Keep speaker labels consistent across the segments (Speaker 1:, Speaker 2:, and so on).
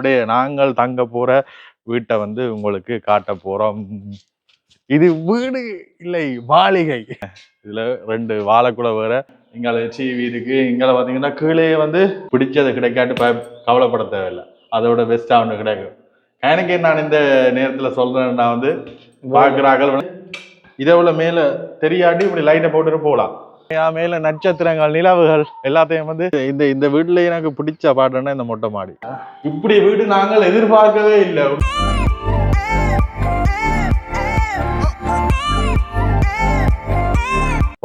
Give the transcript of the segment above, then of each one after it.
Speaker 1: எங்களுடைய நாங்கள் தங்க போற வீட்டை வந்து உங்களுக்கு காட்ட போறோம். இது வீடு இல்லை மாளிகை இதுல ரெண்டு வாழைக்குலை வேற இங்கால டிவி இருக்கு. இங்கால பாத்தீங்கன்னா கீழே வந்து பிடிச்சது கிடைக்காட்டு ப- கவலைப்பட தேவையில்லை. அதோட பெஸ்டா ஒன்று கிடைக்கும். எனக்கு நான் இந்த நேரத்துல சொல்றேன்னா வந்து பார்க்குறார்கள் இதை விட மேல தெரியாட்டி இப்படி லைட்டை போட்டுட்டு போகலாம் என் மேல நட்சத்திரங்கள் நிலவுகள் எல்லாத்தையும் வந்து இந்த இந்த வீட்டுல எனக்கு பிடிச்ச பாட்டுன்னா இந்த மொட்டை மாடி. இப்படி வீடு நாங்கள் எதிர்பார்க்கவே இல்லை.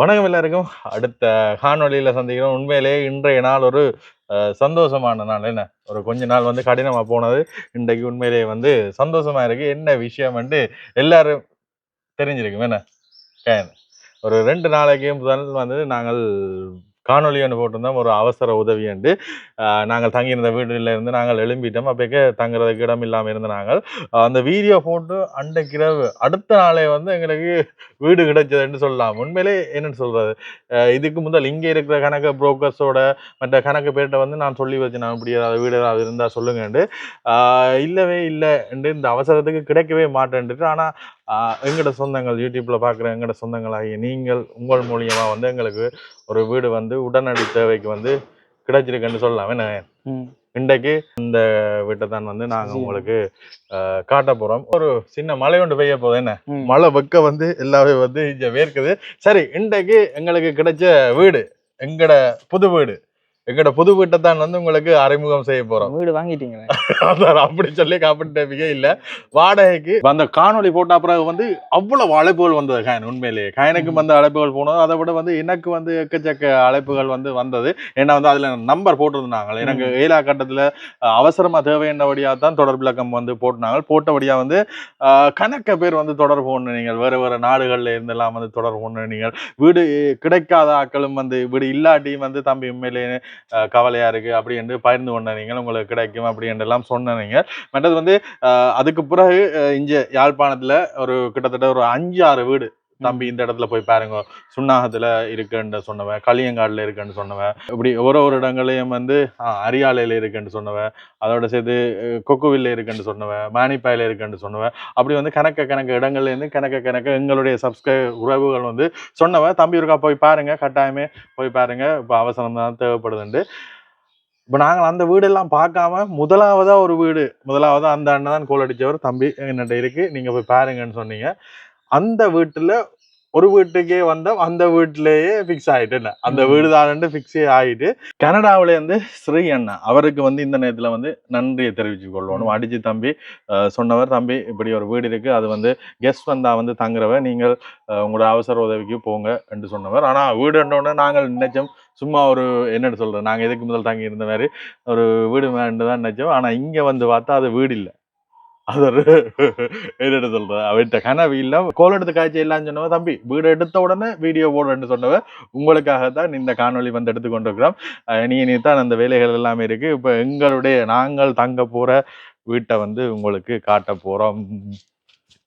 Speaker 1: வணக்கம் எல்லாருக்கும். அடுத்த காணொலியில் சந்திக்கிறோம். உண்மையிலேயே இன்றைய நாள் ஒரு சந்தோஷமான நாள். என்ன? ஒரு கொஞ்ச நாள் வந்து கடினமாக போனது. இன்றைக்கு உண்மையிலேயே வந்து சந்தோஷமா இருக்குது என்ன விஷயம் வந்து எல்லாரும் தெரிஞ்சிருக்கும். என்ன? கேன். ஒரு ரெண்டு நாளைக்கு முதல் வந்து நாங்கள் காணொளி ஒன்று போட்டிருந்தோம். ஒரு அவசர உதவி என்று. நாங்கள் தங்கியிருந்த வீடுல இருந்து நாங்கள் எழும்பிட்டோம். அப்போக்கே தங்குறதுக்கு இடம் இல்லாமல் இருந்த நாங்கள் அந்த வீடியோ போட்டு அன்றைக்கு இரவு அடுத்த நாளே வந்து எங்களுக்கு வீடு கிடைச்சதுன்னு சொல்லலாம். உண்மையிலே என்னென்னு சொல்கிறது இதுக்கு முதல் இங்கே இருக்கிற கணக்கு புரோக்கர்ஸோட மற்ற கணக்கு பேர்கிட்ட வந்து நான் சொல்லி வச்சேன் நான் இப்படி ஏதாவது வீடு ஏதாவது இருந்தால் சொல்லுங்கண்டு இல்லவே இல்லை என்று இந்த அவசரத்துக்கு கிடைக்கவே மாட்டேன்ட்டு ஆனால் எங்களோட சொந்தங்கள் யூடியூப்பில் பார்க்குற எங்களோட சொந்தங்களாகிய நீங்கள் உங்கள் மூலியமாக வந்து எங்களுக்கு ஒரு வீடு வந்து உடனடி தேவைக்கு வந்து கிடைச்சிருக்குன்னு சொல்லலாம் என்ன
Speaker 2: ம்.
Speaker 1: இன்றைக்கு இந்த வீட்டை தான் வந்து நாங்க உங்களுக்கு காட்ட போறோம். ஒரு சின்ன மழை ஒன்று பெய்ய போகுது என்ன. மழை வெக்க வந்து எல்லாமே வந்து இங்க வேர்க்குது. சரி இன்றைக்கு எங்களுக்கு கிடைச்ச வீடு எங்கட புது வீடு எங்கட புது வீட்டை தான் வந்து உங்களுக்கு அறிமுகம் செய்ய போறோம்.
Speaker 2: வீடு வாங்கிட்டீங்களே?
Speaker 1: அதான் அப்படி சொல்லி காப்பிட்டே இல்ல. வாடகைக்கு அந்த காணொளி போட்ட பிறகு வந்து அவ்வளவு அழைப்புகள் வந்தது காயன் உண்மையிலேயே. காயனுக்கு வந்த அழைப்புகள் போனது அதை விட வந்து எனக்கு வந்து எக்கச்சக்க அழைப்புகள் வந்து வந்தது. ஏன்னா வந்து அதுல நம்பர் போட்டிருந்தாங்க. எனக்கு ஏழா கட்டத்துல அவசரமா தேவையானபடியா தான் தொடர் விளக்கம் வந்து போட்டிருந்தாங்க. போட்டபடியா வந்து கணக்க பேர் வந்து தொடர்பு கொண்டு நீங்கள் வேற வேற நாடுகள்ல இருந்தெல்லாம் வந்து தொடர்பு கொண்டு நீங்கள் வீடு கிடைக்காத ஆட்களும் வந்து வீடு இல்லாட்டியும் வந்து தம்பி உண்மையிலேயே அஹ் கவலையா இருக்கு அப்படி என்று பகிர்ந்து கொண்ட நீங்கள் உங்களுக்கு கிடைக்கும் அப்படி என்றெல்லாம் சொன்ன நீங்க மற்றது வந்து அதுக்கு பிறகு இங்கே யாழ்ப்பாணத்தில் யாழ்ப்பாணத்துல ஒரு கிட்டத்தட்ட ஒரு அஞ்சு ஆறு வீடு தம்பி இந்த இடத்துல போய் பாருங்க. சுண்ணாகத்துல இருக்குன்னு சொன்னவன் களியங்காடுல இருக்குன்னு சொன்னவன். இப்படி ஒரு ஒரு இடங்களையும் வந்து அரியாலையில இருக்குன்னு சொன்னவன். அதோட சேர்த்து அஹ், கொக்குவில்ல இருக்குன்னு சொன்னவன். மானிப்பாயில இருக்குன்னு சொன்னவன். அப்படி வந்து கணக்க கணக்கு இடங்கள்ல இருந்து கணக்க கணக்க எங்களுடைய சப்ஸ்கிரை உறவுகள் வந்து சொன்னவன். தம்பி இருக்கா போய் பாருங்க. கட்டாயமே போய் பாருங்க. இப்போ அவசரம் தான் தேவைப்படுதுண்டு இப்போ நாங்கள் அந்த வீடெல்லாம் பார்க்காம முதலாவதாக ஒரு வீடு. முதலாவதாக அந்த அண்ணன் தான் கோல் அடித்தவர் தம்பி என்கிட்ட இருக்குது நீங்கள் போய் பாருங்கன்னு சொன்னீங்க. அந்த வீட்டுல ஒரு வீட்டுக்கே வந்தோம் அந்த வீட்டிலேயே ஃபிக்ஸ் ஆயிட்டு என்ன? அந்த. வீடு தான் ஃபிக்ஸே ஆயிட்டு கனடாவுல இருந்து ஸ்ரீ அண்ணா அவருக்கு வந்து இந்த நேரத்துல வந்து நன்றியை தெரிவிச்சு கொள்ளணும் அடிச்சு தம்பி சொன்னவர் தம்பி இப்படி ஒரு வீடு இருக்கு. அது வந்து கெஸ்ட் வந்தா வந்து தங்குறவ நீங்கள் உங்களோட அவசர உதவிக்கு போங்க என்று சொன்னவர். ஆனா வீடுன்றோடனே நாங்கள் நினைச்சோம். சும்மா ஒரு என்னன்னு சொல்றது? நாங்க இதுக்கு முதல் தங்கி இருந்த மாதிரி ஒரு வீடு வேண்டு தான் நினைச்சோம். ஆனா இங்க வந்து பார்த்தா அது வீடு இல்ல. அதர். ஒரு சொல்ற? சொல்றது அவர்கிட்ட கனவு இல்ல. கோல் எடுத்து காய்ச்சி இல்லைன்னு சொன்னவ தம்பி. வீடு எடுத்த உடனே வீடியோ போடுறேன்னு சொன்னவ உங்களுக்காக தான் இந்த காணொளி வந்து எடுத்து கொண்டிருக்கிறோம் நீ நீ தான் அந்த வேலைகள் எல்லாமே இருக்கு. இப்ப எங்களுடைய நாங்கள் தங்க போற வீட்டை வந்து உங்களுக்கு காட்ட போறோம்.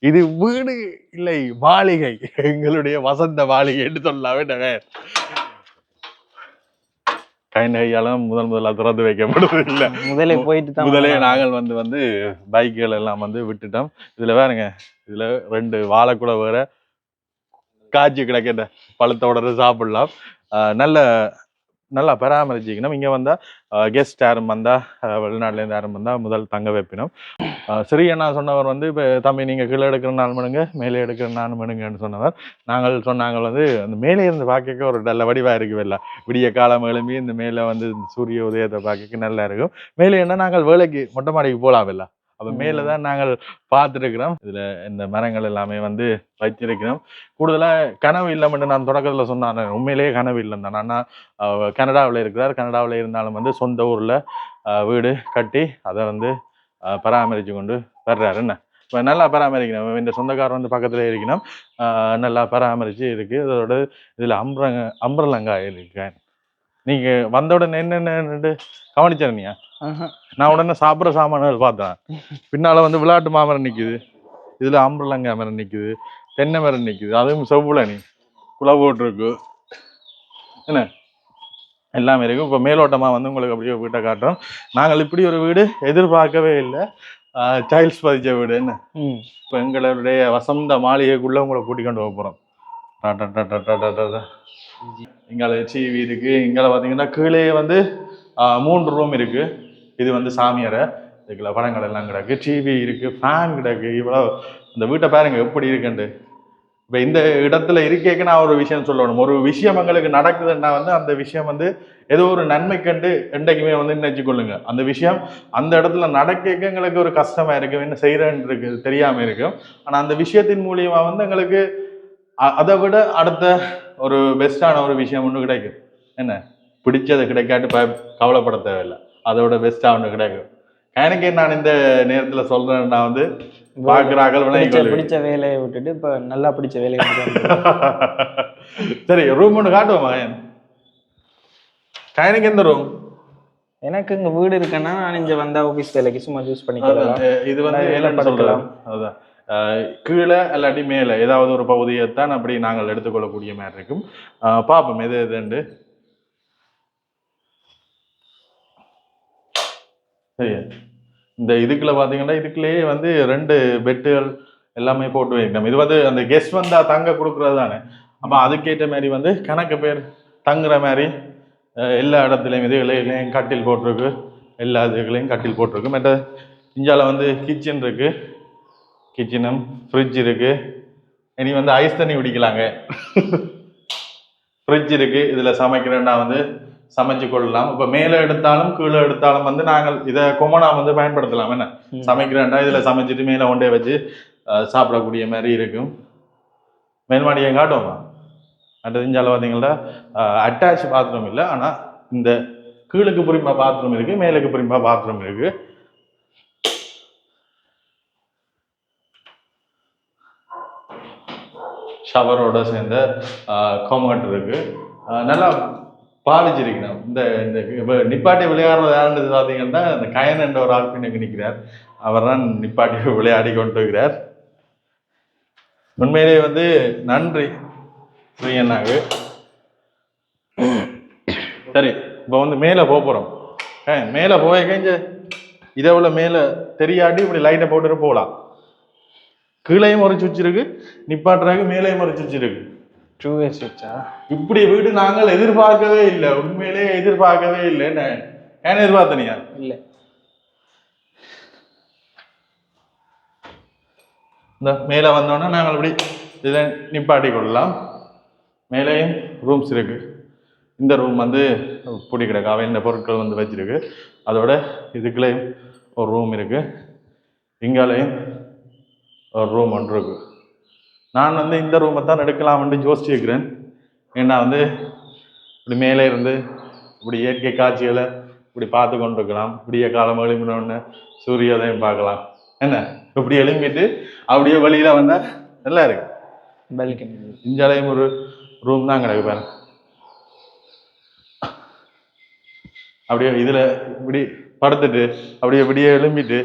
Speaker 1: இது வீடு இல்லை மாளிகை. எங்களுடைய வசந்த மாளிகை என்று சொல்லலாமே நாங்கள் கைநகையாலும் முதல் முதலா திறந்து வைக்கப்படுது இல்ல
Speaker 2: முதலே போயிட்டு தான்
Speaker 1: முதலே. நாங்கள் வந்து வந்து பைக்குகள் எல்லாம் வந்து விட்டுட்டோம். இதுல வேறுங்க இதுல ரெண்டு வாழைக்குலை வேற காய்ச்சி கிடக்கிற பழத்தோட சாப்பிடலாம். நல்ல நல்லா பராமரிச்சிக்கணும். இங்கே வந்தா கெஸ்ட் யாரும் வந்தால் வெளிநாட்டிலேருந்து யாரும் வந்தால் முதல் தங்க வைப்பினோம். சரி அண்ணா சொன்னவர் வந்து இப்போ தம்பி நீங்க கீழே எடுக்கிற நாலு மணுங்க மேலே எடுக்கிற நாலு மணுங்கன்னு சொன்னவர். நாங்கள் சொன்னாங்க வந்து அந்த மேலே இருந்து பார்க்க ஒரு நல்ல வடிவா இருக்குது வெள்ள விடிய காலம் எழும்பி இந்த மேலே வந்து இந்த சூரிய உதயத்தை பார்க்க நல்லா இருக்கும். மேலே என்ன நாங்கள் வேலைக்கு மொட்டை மாடிக்கு போகலாம் இல்லை. அப்ப மேலே தான் நாங்கள் பார்த்துருக்கிறோம். இதுல இந்த மரங்கள் எல்லாமே வந்து வச்சிருக்கிறோம் கூடுதலா கனவு இல்லைன்னு நான் தொடக்கத்துல சொன்னேன் உண்மையிலேயே கனவு இல்லை தான். அஹ், கனடாவுல இருக்கிறார். கனடாவுல இருந்தாலும் வந்து சொந்த ஊர்ல வீடு கட்டி அதை வந்து அஹ், பராமரிச்சு கொண்டு வர்றாரு. என்ன? இப்ப நல்லா பராமரிக்கணும். இந்த சொந்தக்காரர் வந்து பக்கத்துல இருக்கணும். நல்லா பராமரிச்சு இருக்கு. இதோட இதுல அம்பரங்க அம்பரலங்காய் இருக்கு. நீங்க வந்த உடனே என்னென்னு
Speaker 2: ஆஹா.
Speaker 1: நான் உடனே சாப்பிட்ற சாமான்கள் பார்த்தேன். பின்னால வந்து விளையாட்டு மாமரம் நிக்குது. இதுல அம்பரலங்காய் மரம் நிக்குது. தென்னை மரம் நிக்குது. அதுவும் செவ்வுளனி குலை போட்டிருக்கு. என்ன? எல்லாமே இருக்கு. இப்போ மேலோட்டமாக வந்து உங்களுக்கு அப்படியே வீட்டை காட்டுறோம். நாங்கள் இப்படி ஒரு வீடு எதிர்பார்க்கவே இல்லை. டைல்ஸ் பதிச்ச வீடு. என்ன? இப்போ எங்களுடைய வசந்த மாளிகைக்குள்ள உங்களை கூட்டி கொண்டு போக போகிறோம் இங்கால டிவி இருக்குது இங்கால பார்த்தீங்கன்னா கீழே வந்து மூன்று ரூம் இருக்குது இது வந்து சாமியாரை இதுக்குள்ள படங்கள் எல்லாம் கிடக்கு. டிவி இருக்குது ஃபேன் கிடக்கு. இவ்வளோ இந்த வீட்டை பாருங்க எப்படி இருக்குன்ட்டு. இப்போ இந்த இடத்துல இருக்கேக்கு நான் ஒரு விஷயம் சொல்லணும். ஒரு விஷயம் எங்களுக்கு நடக்குதுன்னா வந்து அந்த விஷயம் வந்து ஏதோ ஒரு நன்மை கண்டு என்றைக்குமே வந்து நினைச்சுக்கொள்ளுங்க அந்த விஷயம் அந்த இடத்துல நடக்க எங்களுக்கு ஒரு கஷ்டமாக இருக்கும் என்ன செய்யறேன்னு இருக்கு தெரியாமல் இருக்கும் ஆனால் அந்த விஷயத்தின் மூலியமாக வந்து எங்களுக்கு அ- அதை விட அடுத்த ஒரு பெஸ்டான ஒரு விஷயம் ஒன்று கிடைக்கும். என்ன? பிடிச்சது கிடைக்காட்டு ப கவலைப்பட தேவையில்லை. அதை விட பெஸ்டா ஒன்று கிடைக்கும். எனக்கு நான் இந்த நேரத்துல சொல்றேன்னா வந்து பார்க்குறார்கள்
Speaker 2: பிடிச்ச பிடிச்ச வேலையை விட்டுட்டு இப்ப நல்லா பிடிச்ச வேலையை
Speaker 1: சரி ரூம் ஒன்று காட்டுவோம் மகன். கயனுக்கு எந்த ரூம்
Speaker 2: எனக்கு இங்க வீடு இருக்குன்னா நான் இங்க வந்தா ஆபீஸ் வேலைக்கு சும்மா யூஸ் பண்ணிக்கலாம்
Speaker 1: இது வந்து
Speaker 2: படுக்கலாம்.
Speaker 1: சொல்றோம் அதுதான் கீழே இல்லாட்டி மேலே ஏதாவது ஒரு பகுதியைத்தான் அப்படி நாங்கள் எடுத்துக்கொள்ளக்கூடிய மாதிரி இருக்கும். பார்ப்போம் எது எதுண்டு? சரி. இந்த இதுக்குள்ள பார்த்தீங்கன்னா இதுக்குள்ளேயே வந்து ரெண்டு பெட்டுகள் எல்லாமே போட்டு வைக்கணும். இது வந்து அந்த கெஸ்ட் வந்தால் தங்க கொடுக்குறது தானே? அப்போ அதுக்கேற்ற மாதிரி வந்து கணக்கு பேர் தங்குற மாதிரி எல்லா இடத்துலையும் இதுகளையும் கட்டில் போட்டிருக்கு. எல்லா இதுகளையும் கட்டில் போட்டிருக்கு. மற்ற இந்தியால வந்து கிச்சன் இருக்குது கிச்சனும் ஃப்ரிட்ஜ் இருக்கு. இனி வந்து ஐஸ் தண்ணி குடிக்கலாங்க. ஃப்ரிட்ஜ் இருக்கு. இதுல சமைக்கிறேன்னா வந்து சமைச்சு கொள்ளலாம். இப்ப மேலே எடுத்தாலும் கீழே எடுத்தாலும் வந்து நாங்கள் இதை கொமனா வந்து பயன்படுத்தலாம். என்ன. சமைக்கிறேன்டா இதுல சமைச்சிட்டு மேலே கொண்டே வச்சு சாப்பிடக்கூடிய மாதிரி இருக்கும். மேல்மாடியை காட்டுவோமா இஞ்சால பார்த்தீங்கன்னா அட்டாச் பாத்ரூம் இல்லை. ஆனா இந்த கீழுக்கு புரிம்பா பாத்ரூம் இருக்கு மேலுக்கு புரிம்பா பாத்ரூம் இருக்கு. ஷவரோட சேர்ந்த கோமகட் இருக்கு. நல்லா பாலிச்சிருக்கணும். இந்த இந்த இப்போ நிப்பாட்டி விளையாடுறது யாருன்றது பார்த்தீங்கன்னா இந்த கயன் என்ற ஒரு ஆள் பின்னுக்கு நிற்கிறார் அவர் தான் நிப்பாட்டி விளையாடி கொண்டு இருக்கிறார். உண்மையிலேயே வந்து நன்றி ஸ்ரீயண்ணாக்கு. சரி இப்போ வந்து மேலே போக போகிறோம் மேலே போய் கழிஞ்ச இதை விட மேலே தெரியாட்டி இப்படி லைட்டை போட்டுட்டு போகலாம். கீழையும் ஒரு சுவிட்ச் இருக்கு நிப்பாட்டுறாங்க மேலேயும் ஒரு சுவிட்ச் இருக்கு
Speaker 2: டூ வச்சா?
Speaker 1: இப்படி வீடு நாங்கள் எதிர்பார்க்கவே இல்லை. உண்மையிலே எதிர்பார்க்கவே இல்லை. ஏன் எதிர்பார்த்தனியா
Speaker 2: இல்ல.
Speaker 1: இந்த மேலே வந்தோன்னே நாங்கள் இப்படி இதை நிப்பாட்டி கொள்ளலாம். மேலேயும் ரூம்ஸ் இருக்கு. இந்த ரூம் வந்து கிடக்கு. அவை இந்த பொருட்கள் வந்து வச்சிருக்கு. அதோட இதுக்குள்ளேயும் ஒரு ரூம் இருக்கு. இங்காலையும் ஒரு ரூம் ஒன்று இருக்கு. நான் வந்து இந்த ரூமை தான் எடுக்கலாம்னு யோசிச்சிருக்கிறேன் ஏன்னா வந்து இப்படி மேலே இருந்து இப்படி இயற்கை காட்சிகளை இப்படி பார்த்து கொண்டு இருக்கலாம் விடிய காலம் எழும்பினோடனே சூரியோதயம் பார்க்கலாம். என்ன? இப்படி எழும்பிட்டு அப்படியே வெளியில வந்தா நல்லா இருக்கு.
Speaker 2: பால்கனி
Speaker 1: இஞ்சாலையும் ஒரு ரூம் தான் கிடக்கு பாருங்க அப்படியே இதுல இப்படி படுத்துட்டு அப்படியே இப்படியே எழும்பிட்டு.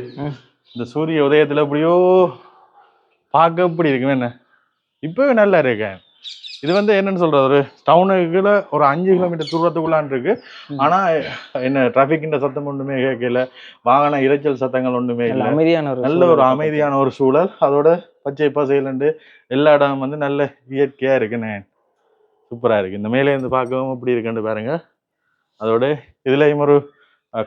Speaker 1: இந்த சூரிய உதயத்துல அப்படியோ பார்க்க இப்படி இருக்குமே என்ன? இப்பவே நல்லா இருக்கேன் இது வந்து என்னன்னு சொல்றது? ஒரு டவுனுக்குள்ள ஒரு அஞ்சு கிலோமீட்டர் தூரத்துக்குள்ளான் இருக்கு. ஆனா என்ன டிராபிக்கின்ற சத்தம் ஒண்ணுமே கேட்கல. வாகன இரைச்சல் சத்தங்கள் ஒண்ணுமே இல்லை.
Speaker 2: அமைதியான ஒரு
Speaker 1: நல்ல ஒரு அமைதியான ஒரு சூழல். அதோட பச்சை பசையிலண்டு எல்லா இடம் வந்து நல்ல இயற்கையா இருக்குண்ணே சூப்பரா இருக்கு. இந்த மேலே இருந்து பார்க்கவும் இப்படி இருக்குன்னு பாருங்க. அதோட இதுலயும் ஒரு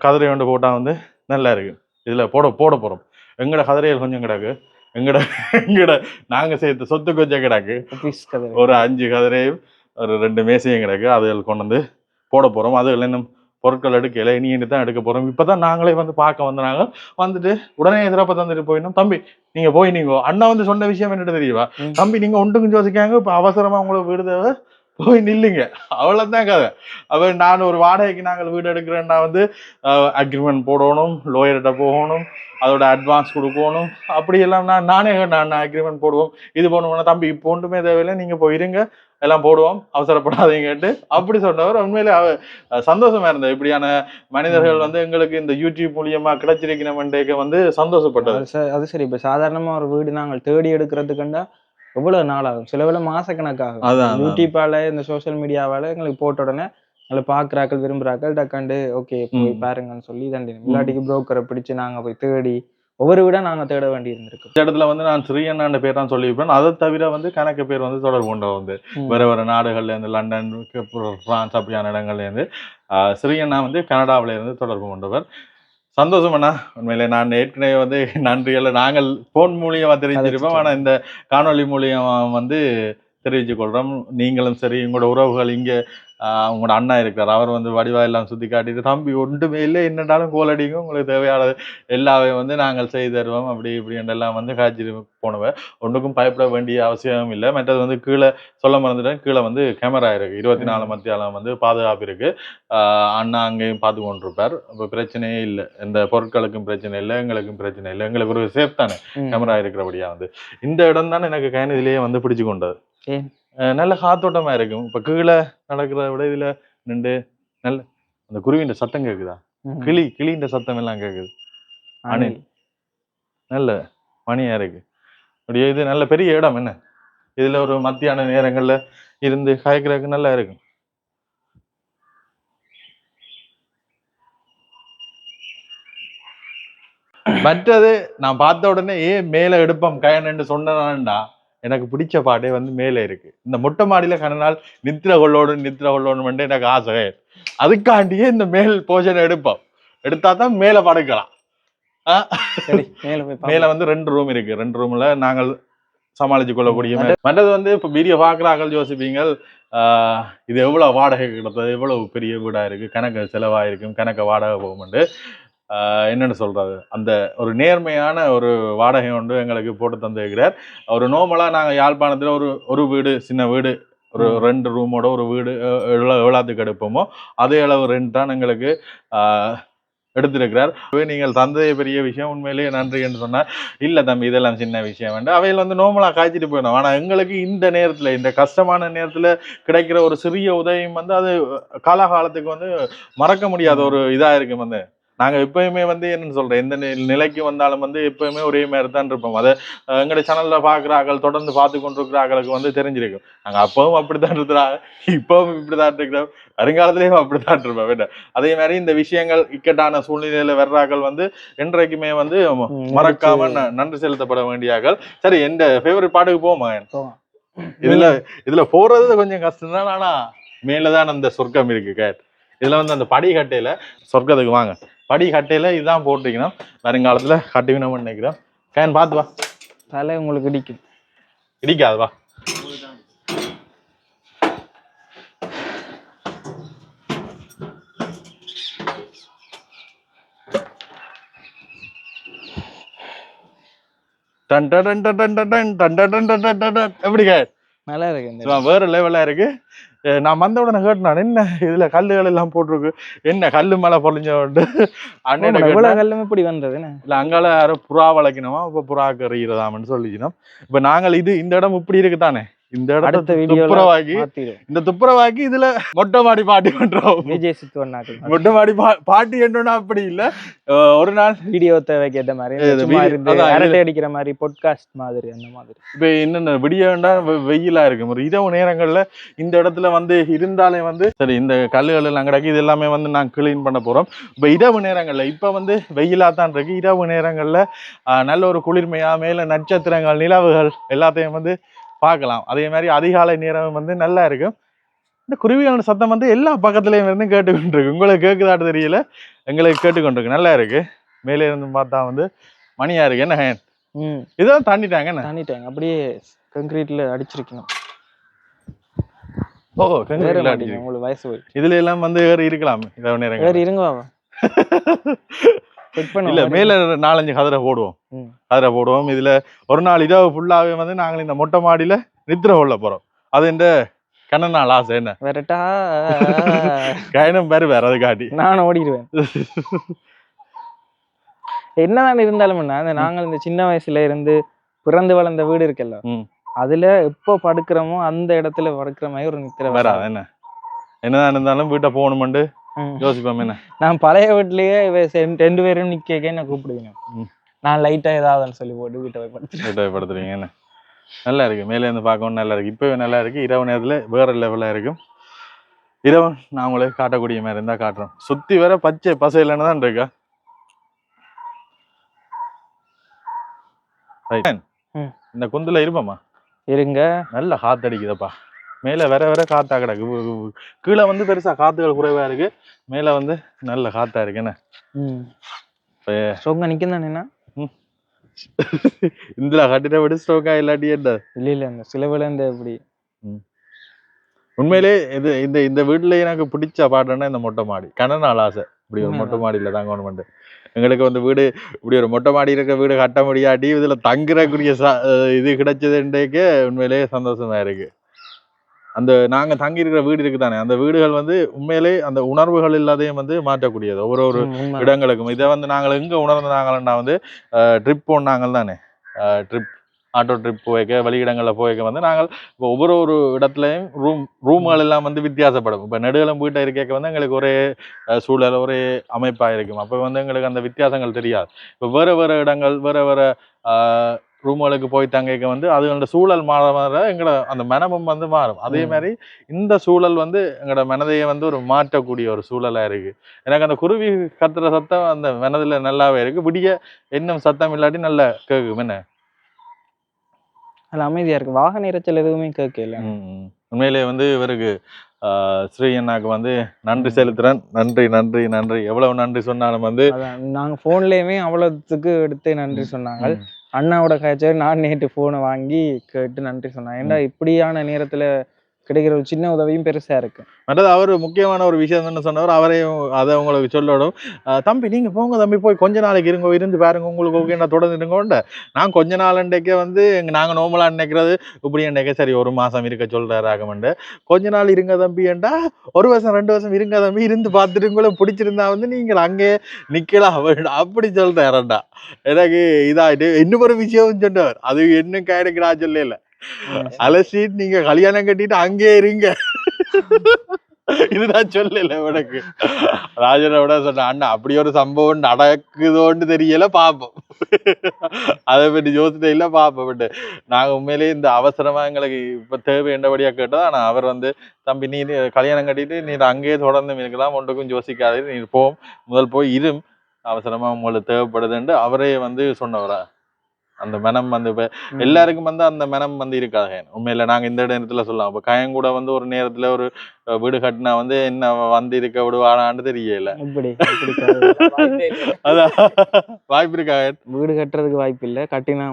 Speaker 1: கதிரை ஒன்று போட்டா வந்து நல்லா இருக்கு. இதுல போட போட போறோம். எங்கட கதிரையில் கொஞ்சம் கிடக்கு. எங்கட எங்கட நாங்க சேர்த்த சொத்து கொஞ்சம் கிடக்கு. ஒரு அஞ்சு கதிரையும் ஒரு ரெண்டு மேசையும் கிடக்கு. அதில் கொண்டு வந்து போட போறோம். அது இன்னும் பொருட்கள் எடுக்கல. இனி இனி தான் எடுக்க போறோம். இப்பதான் நாங்களே வந்து பார்க்க வந்தாங்க வந்துட்டு உடனே எதிரப்ப தந்துட்டு போயிடணும். தம்பி நீங்க போய் நீங்க. அண்ணா வந்து சொன்ன விஷயம் என்னட்டு தெரியுமா. தம்பி நீங்க ஒன்றுக்கும் யோசிக்காங்க. இப்ப அவசரமா உங்களுக்கு வீடு தேவை. போய் நில்லுங்க. அவ்வளவுதான் கதை. அப்போ நான் ஒரு வாடகைக்கு நாங்கள் வீடு எடுக்கிறேன்னா வந்து அக்ரிமெண்ட் போடணும் லோயர்கிட்ட போகணும் அதோட அட்வான்ஸ் கொடுக்கணும். அப்படி எல்லாம் நான் நானே நான் அக்ரிமெண்ட் போடுவோம். இது பண்ணுவோம்னா தம்பி இப்போ ஒன்றுமே தேவையில்லை நீங்க போயிருங்க எல்லாம் போடுவோம். அவசரப்படாதீங்கட்டு அப்படி சொன்னவர். உண்மையிலே அவ சந்தோஷமா இருந்தது இப்படியான மனிதர்கள் வந்து எங்களுக்கு இந்த யூடியூப் மூலியமா கிடைச்சிருக்கிறவன்டேக்கு வந்து சந்தோஷப்பட்டது.
Speaker 2: அது அது சரி. இப்ப சாதாரணமா ஒரு வீடு நாங்கள் தேடி எடுக்கிறதுக்குண்டா எவ்வளவு நாள் ஆகும்? சில வேளை மாசக்கணக்காகும்.
Speaker 1: அதான்.
Speaker 2: யூடியூப்பால இந்த சோஷியல் மீடியாவால எங்களுக்கு போட்ட உடனே அதில் பார்க்குறாக்கள் விரும்புறாக்கள் டக்காண்டு ஓகே போய். பாருங்கன்னு சொல்லி தண்டி இல்லாட்டிக்கு புரோக்கரை பிடிச்சு நாங்க போய் தேடி ஒவ்வொரு வீடா நாங்க தேட வேண்டி இருந்திருக்கு
Speaker 1: இந்த இடத்துல வந்து நான் ஸ்ரீயண்ணாண்ட பேர் தான் சொல்லியிருப்பேன். அதை தவிர வந்து கணக்கு பேர் வந்து தொடர்பு கொண்ட வந்து. வேற வேற நாடுகள்ல இருந்து லண்டன் பிரான்ஸ் அப்படியான இடங்கள்ல இருந்து ஆஹ், ஸ்ரீயண்ணா வந்து கனடாவில இருந்து தொடர்பு கொண்டவர். சந்தோஷம் அண்ணா. உண்மையிலே நான் ஏற்கனவே வந்து நன்றிகளை நாங்கள் போன் மூலியமா தெரிஞ்சிருப்போம் ஆனா இந்த காணொளி மூலியமா வந்து தெரிவிச்சு கொள்றோம். நீங்களும் சரி உங்களோட உறவுகள் இங்க உங்களோட அண்ணா இருக்கிறார். அவர் வந்து வடிவா எல்லாம் சுத்தி காட்டிட்டு தம்பி ஒன்றுமே இல்லை. என்னடாலும் கோல் அடிங்க. உங்களுக்கு தேவையானது எல்லாமே வந்து நாங்கள் செய்து தருவோம். அப்படி இப்படி எல்லாம் வந்து காய்ச்சி போனவர். ஒன்றுக்கும் பயப்பட வேண்டிய அவசியம் இல்லை. மற்றது வந்து கீழே சொல்ல மறந்துட்டேன். கீழே வந்து கேமரா இருக்கு. இருபத்தி நாலு மத்தியாலம் வந்து பாதுகாப்பு இருக்கு. ஆஹ் அண்ணா அங்கேயும் பார்த்து கொண்டிருப்பார். அப்போ பிரச்சனையே இல்லை. எந்த பொருட்களுக்கும் பிரச்சனை இல்லை. எங்களுக்கும் பிரச்சனை இல்லை. எங்களுக்கு ஒரு சேஃப் தானே. கேமரா இருக்கிறபடியா வந்து. இந்த இடம் தானே எனக்கு கைனதிலேயே வந்து பிடிச்சு கொண்டது. நல்ல காத்தோட்டமா இருக்கும். இப்ப கீழே நடக்கிறத விட இதுல நின்று நல்ல அந்த குருவின்ற சத்தம் கேக்குதா?
Speaker 2: ம்.
Speaker 1: கிளி கிளின்ற சத்தம் எல்லாம் கேக்குது.
Speaker 2: அணில்.
Speaker 1: நல்ல மணியா இருக்கு. அப்படியே இது நல்ல பெரிய இடம் என்ன? இதுல ஒரு மத்தியான நேரங்கள்ல இருந்து காய்க்கிறதுக்கு நல்லா இருக்கும். மற்றது நான் பார்த்த உடனே ஏன் மேல எடுப்போம் கயனன்னு சொன்னான்டா. எனக்கு பிடிச்ச பாட்டே வந்து மேலே இருக்கு. இந்த மொட்டை மாடியில கனநாள் நித்திர கொள்ளோடு நித்திர கொள்ளோடு எனக்கு ஆசை. அதுக்காண்டியே இந்த மேல் போஷன் எடுப்போம். எடுத்தா தான் மேல படுக்கலாம்.
Speaker 2: மேல.
Speaker 1: வந்து ரெண்டு ரூம் இருக்கு. ரெண்டு ரூம்ல நாங்கள் சமாளிச்சு கொள்ளக்கூடிய. மற்றது வந்து இப்ப வீடியோ பாக்குறார்கள் யோசிப்பீங்க ஆஹ் இது எவ்வளவு வாடகை கிடத்தது எவ்வளவு பெரிய வீடா இருக்கு கணக்கு செலவாயிருக்கும் கணக்க வாடகை போகும்ண்டு என்னன்னு சொல்றது அந்த ஒரு நேர்மையான ஒரு வாடகை ஒன்று எங்களுக்கு போட்டு தந்திருக்கிறார். ஒரு நோமலா நாங்க யாழ்ப்பாணத்துல ஒரு ஒரு வீடு சின்ன வீடு ஒரு. ரெண்டு ரூமோட ஒரு வீடு எ- எவ்வளவு எவ்வளோத்துக்கு எடுப்போமோ அதே அளவு ரெண்ட் தான் எங்களுக்கு எடுத்திருக்கிறார். நீங்கள் தந்ததே பெரிய விஷயம். உண்மையிலேயே நன்றி என்று சொன்னார். இல்ல தம்பி இதெல்லாம் சின்ன விஷயம் வேண்டு அவையில் வந்து நோமலா காய்ச்சிட்டு போயிடும் ஆனா எங்களுக்கு இந்த நேரத்துல இந்த கஷ்டமான நேரத்துல கிடைக்கிற ஒரு சிறிய உதவியும் வந்து அது காலாகாலத்துக்கு வந்து மறக்க முடியாத ஒரு இதா இருக்கும் வந்து. நாங்க எப்பயுமே வந்து என்னன்னு சொல்றேன் எந்த நிலைக்கு வந்தாலும் வந்து எப்பயுமே ஒரே மாதிரி தான் இருப்போம். அதை அஹ், எங்களுடைய சேனல்ல பாக்குறார்கள் தொடர்ந்து பார்த்து கொண்டிருக்கிறார்களுக்கு வந்து தெரிஞ்சிருக்கும். நாங்க அப்பவும் அப்படித்தான் இருக்கிறாங்க இப்பவும் இப்படிதான் இருக்கிறோம். வருங்காலத்திலேயும் அப்படித்தான் இருப்போம். அதே மாதிரி இந்த விஷயங்கள் இக்கட்டான சூழ்நிலையில வர்றார்கள் வந்து என்றைக்குமே வந்து மறக்காம நன்றி செலுத்தப்பட வேண்டியார்கள். சரி எந்த ஃபேவரட் பாட்டுக்கு போமா. இதுல இதுல போறது கொஞ்சம் கஷ்டம் தான் ஆனா மேலதான் அந்த சொர்க்கம் இருக்கு கேட். இதுல வந்து அந்த படி கட்டையில சொர்க்கத்துக்கு வாங்க. படி கட்டையில் இதுதான் போட்டிருக்கணும் வருங்காலத்தில் கட்டுவினம் நினைக்கிறோம் கேன் பார்த்து வா
Speaker 2: தலை உங்களுக்கு இடிக்கும்
Speaker 1: இடிக்காது வா எப்படி
Speaker 2: நல்லா இருக்கு
Speaker 1: வேற லெவலா இருக்கு நான் வந்த உடனே கேட்டேன் என்ன இதுல கல்லுகள் எல்லாம் போட்டிருக்கு? என்ன கல்லு மேல பொழிஞ்ச உண்டு? அண்ணன்
Speaker 2: கல்லும் இப்படி வந்தது
Speaker 1: இல்ல அங்கால யாரோ புறா வளர்க்கணுமா? இப்ப புறா கறிகிறதாமன்னு சொல்லிக்கணும். இப்ப நாங்கள் இது இந்த இடம் இப்படி இருக்குதானே? இந்த இடத்த துப்புரவாக்கி இந்த துப்புரவாக்கி இதுல மொட்டை மாடி பாட்டி பண்றோம்.
Speaker 2: விஜய் சித்துவண்ணாக்கள்
Speaker 1: மொட்டை மாடி பாட்டி என்னன்னா அப்படி இல்ல. ஒரு நாள்
Speaker 2: வீடியோ தேவைக்கு ஏத்த மாதிரி அரட்டை அடிக்கிற மாதிரி பொட்காஸ்ட் மாதிரி அந்த மாதிரி.
Speaker 1: இப்ப என்னென்ன விடிய வேண்டாம் வெயிலா இருக்கும் ஒரு இரவு நேரங்கள்ல இந்த இடத்துல வந்து இருந்தாலே வந்து சரி இந்த கல்லுகள் எல்லாம் கிடக்கு இது எல்லாமே வந்து நான் கிளீன் பண்ண போறோம். இப்ப இரவு நேரங்கள்ல இப்ப வந்து வெயிலா தான் இருக்கு. இரவு நேரங்கள்ல நல்ல ஒரு குளிர்மையா மேல நட்சத்திரங்கள் நிலவுகள் எல்லாத்தையும் வந்து பார்க்கலாம். அதே மாதிரி அதிகாலை நேரம் வந்து நல்லா இருக்கும். இந்த குருவிகளோட சத்தம் வந்து எல்லா பக்கத்துலயும் இருந்து கேட்டுக்கொண்டிருக்கு. உங்களுக்கு கேக்குதாட்டு தெரியல. எங்களுக்கு கேட்டுக்கொண்டிருக்கு. நல்லா இருக்கு. மேலே இருந்து பார்த்தா வந்து மணியா இருக்கு. என்ன
Speaker 2: ம்.
Speaker 1: இதெல்லாம் தாண்டிட்டாங்க. என்ன?
Speaker 2: தாண்டிட்டாங்க. அப்படியே கங்க்ரீட்ல அடிச்சிருக்கணும்.
Speaker 1: ஓ
Speaker 2: மாட்டீங்க
Speaker 1: அடிச்சிருக்கு.
Speaker 2: உங்களுக்கு வயசு
Speaker 1: இதுல எல்லாம் வந்து ஏறி இருக்கலாம். இரவு நேரங்கள்
Speaker 2: வேற இருங்க
Speaker 1: இல்ல மேல நாலஞ்சு கதிரை போடுவோம். கதிரை போடுவோம். இதுல ஒரு நாள் இரவு ஃபுல்லாவே வந்து நாங்கள் இந்த மொட்டை மாடியில நித்திர கொள்ள போறோம். அது இந்த கண்ண நாள் ஆசை என்ன?
Speaker 2: வேறட்டா
Speaker 1: கயனம் பேரு வேற அது காட்டி.
Speaker 2: நானும் ஓடிடுவேன். என்னதான் இருந்தாலும் என்ன, அந்த நாங்கள் இந்த சின்ன வயசுல இருந்து பிறந்து வளர்ந்த வீடு இருக்குல்ல. அதுல எப்போ படுக்கிறோமோ அந்த இடத்துல படுக்கிற மாதிரி ஒரு நித்திர
Speaker 1: வேற என்ன? என்னதான் இருந்தாலும் வீட்டை போகணுமெண்டு. யோசிப்போம்
Speaker 2: நான் பழைய வீட்லயே ரெண்டு பேரும் நிக்க என்ன கூப்பிடுவீங்க. நான் லைட்டா ஏதாவதுன்னு சொல்லி போட்டு வீட்டை போய் படுத்துருவேன்.
Speaker 1: வீட்டை படுத்துறீங்க என்ன? நல்லா இருக்கு. மேலே இருந்து பார்க்கவும் நல்லா இருக்கு. இப்பவே நல்லா இருக்கு. இரவு நேரத்துல வேற லெவலா இருக்கும். இரவு நான் உங்களுக்கு காட்டக்கூடிய மாதிரி இருந்தா காட்டுறோம். சுத்தி வர பச்சை பசையிலன்னு தான் இருக்கா. இந்த குந்துல இருப்போமா?
Speaker 2: இருங்க.
Speaker 1: நல்ல காத்தடிக்குதப்பா மேல வர வர காத்தா கிடக்கு. கீழே வந்து பெருசா காத்துகள் குறைவா இருக்கு. மேல வந்து நல்ல காத்தா இருக்கு. என்ன?
Speaker 2: சொங்க நிற்கும் தானேண்ணா
Speaker 1: இந்திரா கட்டிட விட ஸ்டோக்கா இல்லாட்டி என்ன?
Speaker 2: இல்லை இல்லை. அந்த சில இந்த இப்படி.
Speaker 1: உண்மையிலே இது இந்த இந்த வீட்டுல எனக்கு பிடிச்ச பாட்டுன்னா இந்த மொட்டை மாடி. நாள் ஆசை. இப்படி ஒரு மொட்டை. மாடியில தாங்கணும்ட்டு எங்களுக்கு வந்து வீடு இப்படி ஒரு மொட்டை மாடி இருக்க வீடு கட்ட முடியாட்டி இதுல தங்குறக்கூடிய ச- இது கிடைச்சதுன்றேக்கு உண்மையிலேயே சந்தோஷமா இருக்கு. அந்த நாங்க தங்கி இருக்கிற வீடு இருக்கு தானே அந்த வீடுகள் வந்து உண்மையிலே அந்த உணர்வுகள் எல்லாத்தையும் வந்து மாற்றக்கூடியது. ஒரு ஒரு. இடங்களுக்கும். இதை வந்து நாங்கள் எங்க உணர்ந்தாங்கன்னா வந்து ட்ரிப் போனாங்க தானே? ட்ரிப் ஆட்டோ ட்ரிப் போய்க்க வெளியிடங்களில் போய்க்க வந்து நாங்கள் இப்போ ஒவ்வொரு ஒரு இடத்துலையும் ரூம் ரூம்கள் எல்லாம் வந்து வித்தியாசப்படும். இப்போ நெடுகளம் வீட்டை இருக்க வந்து எங்களுக்கு ஒரே சூழல் ஒரே அமைப்பாக இருக்கும். அப்போ வந்து எங்களுக்கு அந்த வித்தியாசங்கள் தெரியாது. இப்போ வேறு வேறு இடங்கள் வேறு வேறு ரூம்களுக்கு போய் தங்கிக்க வந்து அது அந்த சூழல் மாற மாற எங்களோட அந்த மனமும் வந்து மாறும். அதே. மாதிரி இந்த சூழல் வந்து எங்களோட மனதையே வந்து ஒரு மாற்றக்கூடிய ஒரு சூழலா இருக்கு. எனக்கு அந்த குருவி கத்துற சத்தம் அந்த மனதுல நல்லாவே இருக்கு. விடிய இன்னும் சத்தம் இல்லாட்டி நல்லா கேட்கும். என்ன?
Speaker 2: அதுல அமைதியா இருக்கு. வாகன இரைச்சல் எதுவுமே கேட்கல.
Speaker 1: உண்மையிலே வந்து இவருக்கு ஸ்ரீ அண்ணாக்கு வந்து நன்றி செலுத்துறேன். நன்றி நன்றி நன்றி. எவ்வளவு நன்றி சொன்னாலும் வந்து
Speaker 2: அதான். நாங்க போன்லயுமே அவ்வளவுத்துக்கு எடுத்து நன்றி சொன்னாங்க. அண்ணாவோட காய்ச்சல் நான் நேற்று போனை வாங்கி கேட்டு நன்றி சொன்னேன். ஏன்டா இப்படியான நேரத்துல கிடைக்கிற ஒரு சின்ன உதவியும் பெருசா இருக்கு.
Speaker 1: மற்றது அவர் முக்கியமான ஒரு விஷயம் என்ன சொன்னவர் அவரையும் அதை உங்களுக்கு சொல்லணும். தம்பி நீங்க போங்க தம்பி போய் கொஞ்ச நாளைக்கு இருங்க இருந்து பாருங்க உங்களுக்கு ஓகே நான் தொடர்ந்து இருங்கோண்ட நான் கொஞ்ச நாள் அன்றைக்கே வந்து எங்க நாங்க நோமலா நினைக்கிறது இப்படி அன்றைக்கே சரி ஒரு மாசம் இருக்க சொல்றாரு ஆகமண்டு கொஞ்ச நாள் இருங்க தம்பி ஏண்டா? ஒரு வருஷம் ரெண்டு வருஷம் இருங்க தம்பி இருந்து பார்த்துட்டு உங்களை பிடிச்சிருந்தா வந்து நீங்கள் அங்கே நிக்கலாம் அப்படி சொல்றாருடா. எனக்கு இதாயிட்டு இன்னும் ஒரு விஷயம் சொன்னவர். அது என்ன கைடுக்கு சொல்லல அலசிட்டு நீங்க கல்யாணம் கட்டிட்டு அங்கே இருங்க. இதுதான் சொல்லல உனக்கு. ராஜனை விட சொன்ன அண்ணா அப்படி ஒரு சம்பவம் நடக்குதோன்னு தெரியல பாப்போம். அதை பற்றி யோசனை இல்ல பாப்போம் பட் நாங்க உண்மையிலேயே இந்த அவசரமா எங்களுக்கு இப்ப தேவை என்றபடியா கேட்டதா ஆனா அவர் வந்து தம்பி நீ கல்யாணம் கட்டிட்டு நீ அங்கேயே தொடர்ந்து இருக்கலாம் ஒன்றுக்கும் யோசிக்காது நீ போ முதல் போய் இரும் அவசரமா உங்களுக்கு தேவைப்படுதுன்ட்டு அவரே வந்து சொன்னவரா? அந்த மனம் வந்து இப்ப. எல்லாருக்கும் வந்து அந்த மனம் வந்து இருக்காது உண்மையில நாங்க இந்த நேரத்துல சொல்லலாம் இப்ப கயன் கூட வந்து ஒரு நேரத்துல ஒரு வீடு கட்டினா வந்து என்ன வந்து இருக்க விடுவானான்னு தெரியல.
Speaker 2: இப்படி இப்படி வாய்ப்பே இல்ல.
Speaker 1: அதான். வாய்ப்பு இருக்கா?
Speaker 2: வீடு கட்டுறதுக்கு வாய்ப்பு இல்ல. கட்டினா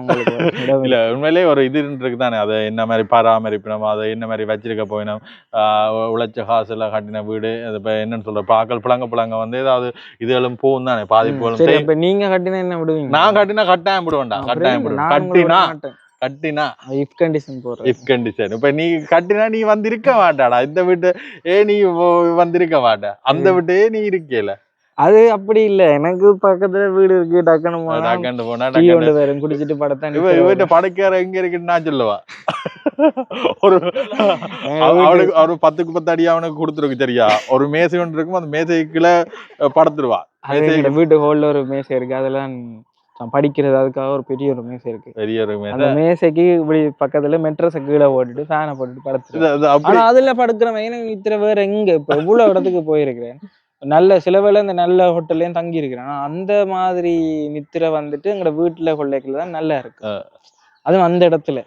Speaker 1: இல்ல உண்மையிலேயே ஒரு இது இருக்கு தானே. அதை என்ன மாதிரி பராமரிப்பினோம் அதை என்ன மாதிரி வச்சிருக்க போயினோம். ஆஹ் உழைச்ச காசுல கட்டின வீடு அது இப்ப என்னன்னு சொல்ற பாக்கள் புழங்க புழங்க வந்து ஏதாவது இதுகளும் போகும் தானே. பாதி
Speaker 2: ம்,
Speaker 1: போகும்
Speaker 2: சரி அப்ப நீங்க கட்டினா என்ன விடுவீங்க?
Speaker 1: நான் கட்டினா கட்டாயம் விடுவேன்டா. கட்டாயம் விடுவேன். கட்டினா கட்டினா
Speaker 2: இஃப் கண்டிஷன் போடுறேன்
Speaker 1: இஃப் கண்டிஷன் இப்ப நீ கட்டினா நீ வந்திருக்க மாட்டாடா. இந்த வீட்டு ஏ நீ வந்திருக்க மாட்ட. அந்த வீட்டே நீ இருக்கல.
Speaker 2: அது அப்படி இல்ல. எனக்கு பக்கத்துல வீடு இருக்கு. டக்குனு போனா
Speaker 1: டக்கண்டு போனா
Speaker 2: டீ
Speaker 1: டக்கண்டு
Speaker 2: ஒன்று வரும். குடிச்சிட்டு படத்தான்
Speaker 1: இவ இவட்ட படுக்கையார எங்க இருக்குன்னு நான் சொல்லுவா. ஒரு அவனுக்கு அவரு பத்துக்கு பத்து அடி அவனுக்கு கொடுத்துருக்கு சரியா? ஒரு மேசை ஒன்று இருக்கும் அந்த மேசைக்குள்ள படுத்துருவா.
Speaker 2: வீட்டு ஹோல்ல ஒரு மேசை இருக்கு. அதெல்லாம் படிக்கிறது அதுக்காக ஒரு பெரிய ஒரு மேசை இருக்கு.
Speaker 1: பெரிய ஒரு மேசை.
Speaker 2: அந்த மேசைக்கு இப்படி பக்கத்துல மெட்ரஸ கீழே போட்டுட்டு ஃபேனை போட்டுட்டு படுத்து
Speaker 1: இது- இது அப்படி
Speaker 2: ஆனா அதுல படுக்கிறவன் எனக்கு இத்தனை வேற எங்க? இப்ப இவ்வளவு இடத்துக்கு போயிருக்கிறேன். நல்ல சில வேளை இந்த நல்ல ஹோட்டல்லையும் தங்கி இருக்கிறேன் ஆனா அந்த மாதிரி நித்திரை வந்துட்டு எங்களோட வீட்டுல கொள்ளைக்குள்ள தான் நல்லா இருக்கு. அதுவும் அந்த இடத்துல.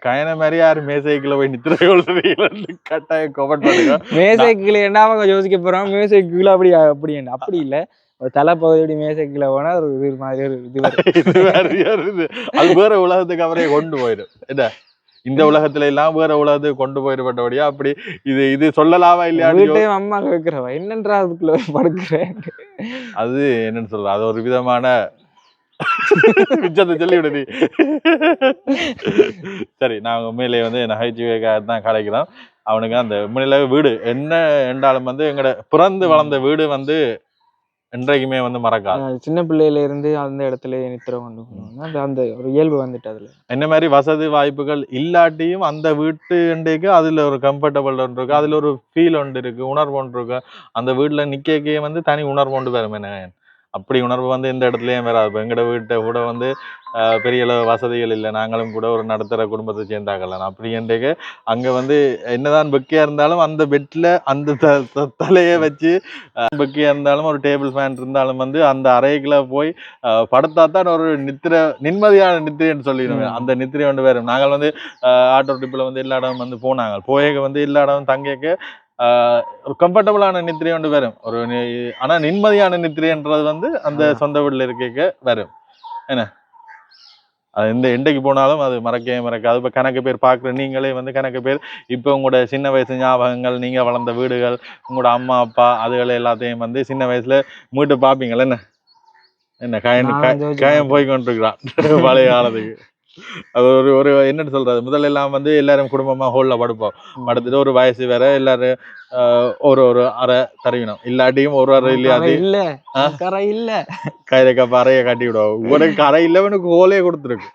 Speaker 1: கயன மாதிரி யாரு மேசைக்குள்ள போய் நித்திர கொள்றீங்களு கட்டாயம் கமெண்ட் பண்ணுங்க.
Speaker 2: மேசைக்குள்ள என்ன அவங்க யோசிக்க போறாங்க? மேசைக்குள்ள அப்படி அப்படி அப்படி இல்ல. ஒரு தலைப்பகுதி மேசைக்குள்ள போனா ஒரு இது மாதிரி ஒரு இது
Speaker 1: இது? அது வேற உலகத்துக்கு அவரே கொண்டு போயிடும். என்ன? இந்த உலகத்துல எல்லாம் வேற உலகத்துக்கு கொண்டு போயிடப்பட்டபடியா அப்படி இது இது சொல்லலாமா இல்லையான்னு யோ-
Speaker 2: வீட்டையும் அம்மா கேட்கிறவ என்னன்றா அதுக்குள்ள படுக்கிறேன்?
Speaker 1: அது என்னன்னு சொல்ற. அது ஒரு விதமான மிச்சத்தை சொல்லி விடு நீ. சரி நாங்க உண்மையிலே வந்து நகைச்சுவைக்காக தான் கலைக்கிறோம் அவனுக்கு அந்த உண்மையில வீடு. என்ன என்றாலும் வந்து எங்கட பிறந்து வளர்ந்த வீடு வந்து என்றைக்குமே வந்து மறக்காது.
Speaker 2: சின்ன பிள்ளையில இருந்து அந்த இடத்துல நித்திர கொண்டு அந்த ஒரு இயல்பு வந்துட்டு அதுல.
Speaker 1: என்ன மாதிரி வசதி வாய்ப்புகள் இல்லாட்டியும் அந்த வீட்டு இன்றைக்கு அதுல ஒரு கம்ஃபர்டபுள் ஒன்று இருக்கு. அதுல ஒரு ஃபீல் ஒன்று இருக்கு உணர்வு ஒன்று இருக்கு. அந்த வீட்டுல நிக்கக்கே வந்து தனி உணர்வு ஒன்று வரும் என்ன? அப்படி உணர்வு வந்து எந்த இடத்துலயும் வராது. இப்போ எங்கட வீட்டை கூட வந்து பெரிய அளவு வசதிகள் இல்லை. நாங்களும் கூட ஒரு நடுத்தர குடும்பத்தை சேர்ந்தாக்கலாம். அப்படி என்றைக்கு அங்க வந்து என்னதான் வெக்கையா இருந்தாலும் அந்த பெட்ல அந்த த தலையை வச்சு வெக்கையா இருந்தாலும் ஒரு டேபிள் ஃபேன் இருந்தாலும் வந்து அந்த அறைக்குள்ள போய் படுத்தா தான் ஒரு நித்திர நிம்மதியான நித்திரைன்னு சொல்லிடுவேன். அந்த நித்திரை வந்து வரும் நாங்கள் வந்து ஆட்டோ ட்ரிப்பில் வந்து எல்லா இடம் வந்து போனாங்க. போயக்க வந்து எல்லா இடம் தங்கிக்க ஒரு கம்ஃபர்டபுளான நித்திரை வந்து வரும். ஒரு நி- ஆனா நிம்மதியான நித்திரைன்றது வந்து அந்த. சொந்த வீட்டில் இருக்க வரும். என்ன? அது எந்த எண்டைக்கு போனாலும் அது மறக்கவே மறக்காது. இப்போ கணக்கு பேர் பார்க்குற நீங்களே வந்து கணக்கு பேர். இப்போ உங்களோட சின்ன வயசு ஞாபகங்கள் நீங்கள் வளர்ந்த வீடுகள் உங்களோட அம்மா அப்பா அதுகள் எல்லாத்தையும் வந்து சின்ன வயசுல மீட்டு பார்ப்பீங்களா? என்ன? என்ன காயம் காயம் போய் கொண்டிருக்கிறான் பழைய காலத்துக்கு. அது ஒரு ஒரு என்னன்னு சொல்றது? முதல்ல எல்லாம் வந்து எல்லாரும் குடும்பமா ஹோல்ல படுப்போம். படுத்துட்டு ஒரு வயசு வேற எல்லாரும் ஒரு ஒரு அறை தருவினோம். இல்லாட்டியும் ஒரு அறை இல்லையா
Speaker 2: கரை இல்ல? கரை இல்ல.
Speaker 1: கையில கப்ப அறையை கட்டி விடுவோம் உனக்கு அறை இல்லை உனக்கு ஹோலே கொடுத்துருக்கு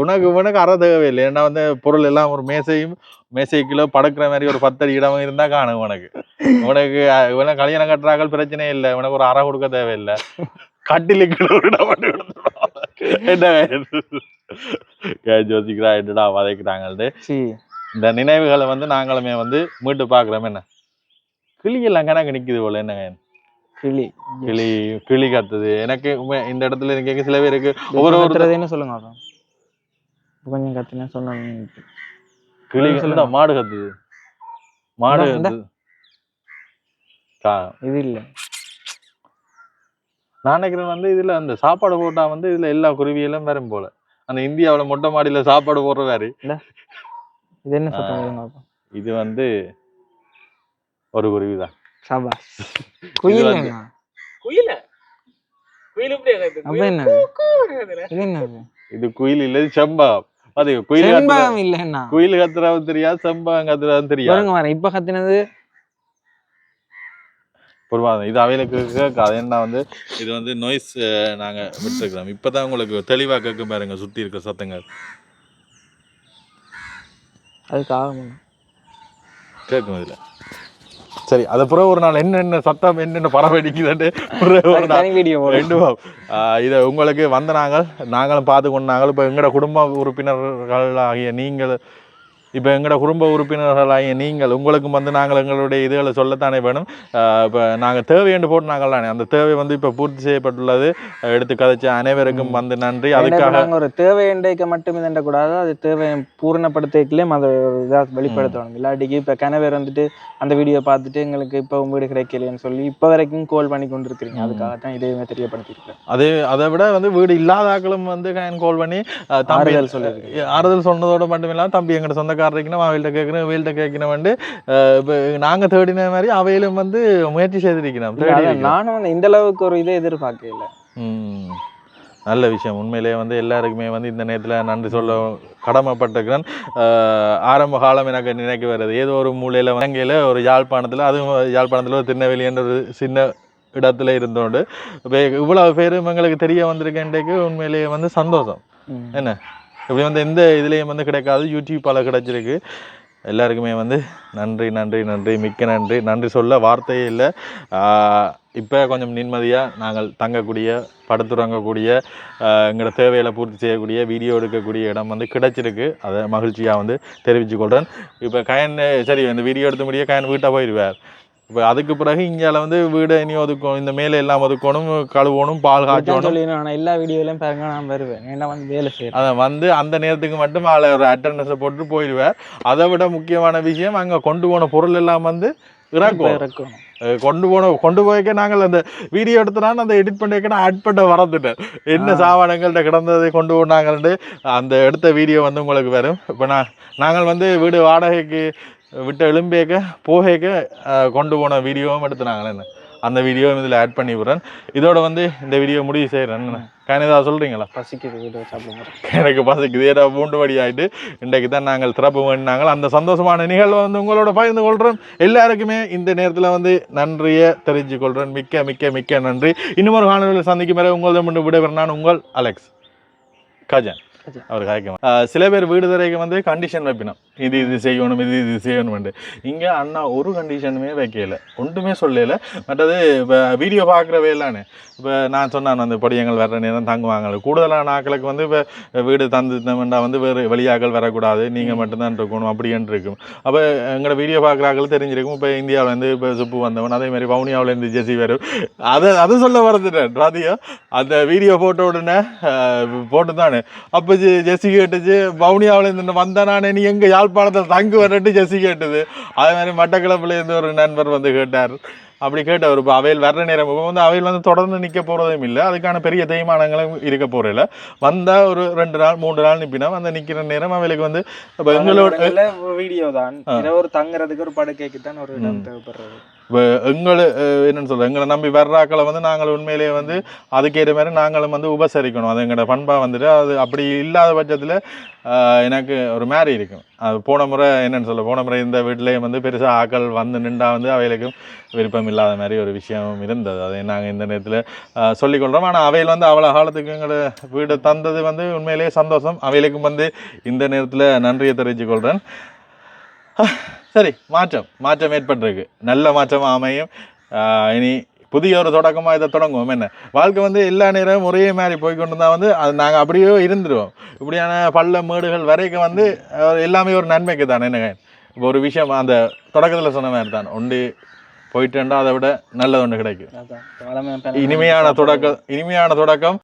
Speaker 1: உனக்கு உனக்கு அறை தேவையில்லை. ஏன்னா வந்து பொருள் எல்லாம் ஒரு மேசையும் மேசைக்குள்ள படுக்கிற மாதிரி ஒரு பத்தடி இடம் இருந்தா காணும் உனக்கு. உனக்கு உனக்கு கல்யாணம் கட்டுறாக்கள் பிரச்சனையே இல்லை. உனக்கு ஒரு அறை கொடுக்க தேவையில்லை. கட்டிலுக்கு இடம். என்ன ஜோசிக்கிறா என்னடா வதைக்கிறாங்கள்ட்டு இந்த நினைவுகளை வந்து நாங்களுமே வந்து மீட்டு பார்க்குறோம். என்ன? கிளியெல்லாம் கணக்கு நிக்குது போல. என்னங்க
Speaker 2: கிளி.
Speaker 1: கிளி கிளி கத்துது. எனக்கு இந்த இடத்துல எனக்கு சில பேருக்கு ஒவ்வொரு
Speaker 2: ஒவ்வொரு
Speaker 1: ஒரு
Speaker 2: கத்துறதுன்னு சொல்லுங்க கொஞ்சம் கத்துனா சொன்னாங்க
Speaker 1: கிளி. இந்த மாடு கத்துது? மாடு
Speaker 2: இது இல்ல.
Speaker 1: நான் நினைக்கிறேன் வந்து இதுல அந்த சாப்பாடு போட்டா வந்து இதுல எல்லா குருவியெல்லாம் வரும் போல. அந்த இந்தியாவுல மொட்டை மாடியில சாப்பாடு போடுற வேறு
Speaker 2: இது என்ன சத்தம்.
Speaker 1: இது வந்து ஒரு குருவி தான்
Speaker 2: சபாஸ் குயில்?
Speaker 3: குயில.
Speaker 2: இது என்னது
Speaker 1: இது? குயில் இல்ல செம்பகம் அது குயில்
Speaker 2: இல்லைன்னா.
Speaker 1: குயில் கத்துறவும் தெரியாது செம்பகம் கத்துறவும் தெரியாது.
Speaker 2: பாருங்க வரேன். இப்ப கத்துனது
Speaker 1: பொறுமாதம் இது அவைகளுக்கு கேட்காது ஏன்னா வந்து இது வந்து நோய்ஸ் நாங்க விட்டுருக்கிறோம். இப்பதான் உங்களுக்கு தெளிவா கேட்கும் பாருங்க சுத்தி இருக்க சத்தங்கள்.
Speaker 2: அதுக்காக
Speaker 1: கேட்கும் இதுல. சரி அது பிறகு ஒரு நாள் என்னென்ன சத்தம் என்னென்ன பிறகு ஒரு நாள்.
Speaker 2: தனி வீடியோ
Speaker 1: ரெண்டு இதை உங்களுக்கு வந்த நாங்கள் நாங்களும் பார்த்து கொண்டு நாங்கள் இப்போ எங்களோட குடும்ப உறுப்பினர்கள் ஆகிய நீங்கள் இப்போ எங்களோட குடும்ப உறுப்பினர்கள் ஆகிய நீங்கள் உங்களுக்கும் வந்து நாங்கள் எங்களுடைய இதுகளை சொல்லத்தானே வேணும். இப்போ நாங்கள் தேவை என்று போட்டு நாங்கள் தானே. அந்த தேவை வந்து இப்போ பூர்த்தி செய்யப்பட்டுள்ளது. எடுத்து கதைச்ச அனைவருக்கும் வந்து நன்றி. அதுக்காக
Speaker 2: ஒரு தேவை எண்டைக்க மட்டும் இதண்ட கூடாது அது தேவை பூரணப்படுத்திக்கலையும் அதை ஒரு இதா வெளிப்படுத்தணும் இல்லாட்டிக்கு இப்ப கணவர் வந்துட்டு அந்த வீடியோ பார்த்துட்டு எங்களுக்கு இப்ப உங்க வீடு கிடைக்கலையேன்னு சொல்லி இப்ப வரைக்கும் கோல் பண்ணி கொண்டு இருக்கிறீங்க
Speaker 1: ம்.
Speaker 2: அதுக்காகத்தான் இதையுமே தெரியப்படுத்திருக்கேன்
Speaker 1: அதே அதை விட வந்து வீடு இல்லாத ஆக்களும் வந்து கால் பண்ணி தம்பி
Speaker 2: ஆறுதல்.
Speaker 1: ஆறுதல் சொன்னதோட மட்டும் இல்லாமல் தம்பி எங்கிட்ட சொந்தக்காரருக்குன்னா அவையில்ட்ட கேட்கணும் அவையில்ட்ட கேட்கணும் வந்து நாங்கள் தேடின மாதிரி அவையிலும் வந்து முயற்சி இருக்கிறோம்.
Speaker 2: நானும் இந்த அளவுக்கு ஒரு இதை எதிர்பார்க்கல.
Speaker 1: நல்ல விஷயம். உண்மையிலேயே வந்து எல்லாருக்குமே வந்து இந்த நேரத்தில் நன்றி சொல்ல கடமைப்பட்டிருக்கிறேன். ஆரம்ப காலம் எனக்கு நினைக்க வருது. ஏதோ ஒரு மூலையில் வங்கியில் ஒரு யாழ்ப்பாணத்தில் அதுவும் யாழ்ப்பாணத்தில் ஒரு திருநெல்வேலி என்ற ஒரு சின்ன இடத்துல இருந்தோண்டு. இப்போ இவ்வளவு பேரும் எங்களுக்கு தெரிய வந்திருக்கேன்றைக்கு உண்மையிலேயே வந்து சந்தோஷம். என்ன? இப்படி வந்து எந்த இதுலேயும் வந்து கிடைக்காது. யூடியூப்பால் கிடச்சிருக்கு. எல்லாருக்குமே வந்து நன்றி நன்றி நன்றி மிக்க நன்றி. நன்றி சொல்ல வார்த்தையே இல்லை. இப்போ கொஞ்சம் நிம்மதியாக நாங்கள் தங்கக்கூடிய படுத்துறங்கக்கூடிய எங்களோட தேவைகளை பூர்த்தி செய்யக்கூடிய வீடியோ எடுக்கக்கூடிய இடம் வந்து கிடைச்சிருக்கு. அதை மகிழ்ச்சியாக வந்து தெரிவித்து கொள்கிறேன் இப்போ கயன் சரி இந்த வீடியோ எடுத்த முடிய கயன் வீட்டை போயிடுவார். இப்போ அதுக்கு பிறகு இங்கால வந்து வீடை இனி ஒதுக்கணும் இந்த மேலே எல்லாம் ஒதுக்கணும் கழுவணும் பால் காய்ச்சணும்.
Speaker 2: ஆனா எல்லா வீடியோலயும் பாருங்க நான் வருவேன். ஏன்னா வந்து வேலை செய்யறேன்
Speaker 1: அதை வந்து அந்த நேரத்துக்கு மட்டும் அதில் ஒரு அட்டண்டன்ஸை போட்டு போயிடுவார். அதை விட முக்கியமான விஷயம் அங்கே கொண்டு போன பொருள் எல்லாம் வந்து இறக்கும். கொண்டு போன கொண்டு போய்க்க நாங்கள் அந்த வீடியோ எடுத்துனான்னு அந்த எடிட் பண்ணிக்க ஆட் பண்ண வரந்துட்டேன் என்ன
Speaker 2: ஆ.
Speaker 1: சாமானங்கள்ட்ட கிடந்ததை கொண்டு போனாங்கன்ட்டு அந்த எடுத்த வீடியோ வந்து உங்களுக்கு வரும். இப்போ நான் நாங்கள் வந்து வீடு வாடகைக்கு விட்டு எழும்பேக்க போகேக்க கொண்டு போன வீடியோவும் எடுத்துனாங்களே என்ன? அந்த வீடியோவும் இதில் ஆட் பண்ணி விடுறேன். இதோட வந்து இந்த வீடியோ முடிவு செய்கிறேன் கணிதா சொல்கிறீங்களா
Speaker 2: பசிக்குது
Speaker 1: எனக்கு பசிக்குது. ஏன்னா மூன்று மணி ஆயிட்டு இன்றைக்கு தான் நாங்கள் திறப்பு வேண்டினாங்கள் அந்த சந்தோஷமான நிகழ்வை வந்து உங்களோட பகிர்ந்து கொள்கிறோம் எல்லாருக்குமே இந்த நேரத்தில் வந்து நன்றியை தெரிஞ்சு கொள்கிறேன் மிக்க மிக்க மிக்க நன்றி. இன்னும் ஒரு காணொலியில் சந்திக்கும் வரை உங்களது முன்னு விடைபெற நான் உங்கள் அலெக்ஸ் கஜன். அவர் காய்க்க சில பேர் வீடு தரைக்கு வந்து கண்டிஷன் வைப்பினோம் இது இது செய்யணும் இது இது செய்யணும்னு இங்கே அண்ணா ஒரு கண்டிஷனுமே வைக்கல ஒன்றுமே சொல்லல மற்றது இப்போ வீடியோ பார்க்குறவே இல்லைன்னு இப்போ நான் சொன்னான் அந்த பொடியங்கள் வர்ற நேரம் தங்குவாங்க கூடுதலான ஆட்களுக்கு வந்து இப்போ வீடு தந்துட்டோம்னா வந்து வேறு வெளியாக்கள் வரக்கூடாது நீங்கள் மட்டும்தான் இருக்கணும் அப்படின்னு இருக்கும் அப்போ எங்களோட வீடியோ பார்க்குற ஆட்கள் தெரிஞ்சிருக்கும் இப்போ இந்தியாவில் இருந்து இப்போ சுப்பு வந்தவன் அதே மாதிரி வவுனியாவில் இருந்து ஜெசி வரும் அதை அதை சொல்ல வரதுட்டேன் ராதியா அந்த வீடியோ போட்ட உடனே போட்டு தானே அப்போ ஜெ- ஜெசி கேட்டுச்சு. வவுனியாவில் இருந்து வந்த நானே நீ எங்கே யாழ்ப்பாணத்தில் தங்கு வரட்டு ஜெசி கேட்டுது. அதே மாதிரி மட்டக்களப்புல இருந்து ஒரு நண்பர் வந்து கேட்டார். அப்படி கேட்டவர் இப்போ அவையில் வர்ற நேரம் இப்போ வந்து அவையில் வந்து தொடர்ந்து நிற்க போகிறதும் இல்லை. அதுக்கான பெரிய தேய்மானங்களும் இருக்க போகிறதில்ல வந்தால் ஒரு ரெண்டு நாள் மூன்று நாள் நிற்பினா அந்த நிற்கிற நேரம் அவைகளுக்கு வந்து இப்போ எங்களோட
Speaker 2: வீடியோ தான். ஒரு தங்குறதுக்கு ஒரு படுக்கைக்கு தான் ஒரு இடம். தேவைப்படுறது.
Speaker 1: இப்போ எங்களை என்னென்னு சொல்கிறது எங்களை நம்பி வர்றாக்களை வந்து நாங்கள் உண்மையிலேயே வந்து அதுக்கேற்ற மாதிரி நாங்களும் வந்து உபசரிக்கணும். அது எங்களோட பண்பாக வந்துட்டு அது அப்படி இல்லாத பட்சத்தில் எனக்கு ஒரு மாதிரி இருக்கும். அது போன முறை என்னென்னு சொல்ல போன முறை இந்த வீட்டிலேயும் வந்து பெருசாக ஆக்கள் வந்து நின்றா வந்து அவைகளுக்கும் விருப்பம் இல்லாத மாதிரி ஒரு விஷயம் இருந்தது. அதை நாங்கள் இந்த நேரத்தில் சொல்லிக்கொள்கிறோம் ஆனால் அவையில் வந்து அவ்வளோ காலத்துக்கு எங்களை வீடு தந்தது வந்து உண்மையிலேயே சந்தோஷம். அவைகளுக்கும் வந்து இந்த நேரத்தில் நன்றியை தெரிவித்துக்கொள்கிறேன் சரி மாற்றம். மாற்றம் ஏற்பட்டிருக்கு. நல்ல மாற்றமாக அமையும். இனி புதிய ஒரு தொடக்கமாக இதை தொடங்குவோம். என்ன? வாழ்க்கை வந்து எல்லா நேரமும் ஒரே மாதிரி போய்க்கொண்டு இருந்தால் வந்து அது நாங்கள் அப்படியே இருந்துருவோம். இப்படியான பள்ள மேடுகள் வரைக்கும் வந்து எல்லாமே ஒரு நன்மைக்கு தானே. என்ன இப்போ ஒரு விஷயம் அந்த தொடக்கத்தில் சொன்ன மாதிரி தான். ஒன்று போயிட்டேன்டா அதை விட நல்லது ஒன்று கிடைக்கும். இனிமையான தொடக்கம் இனிமையான தொடக்கம்.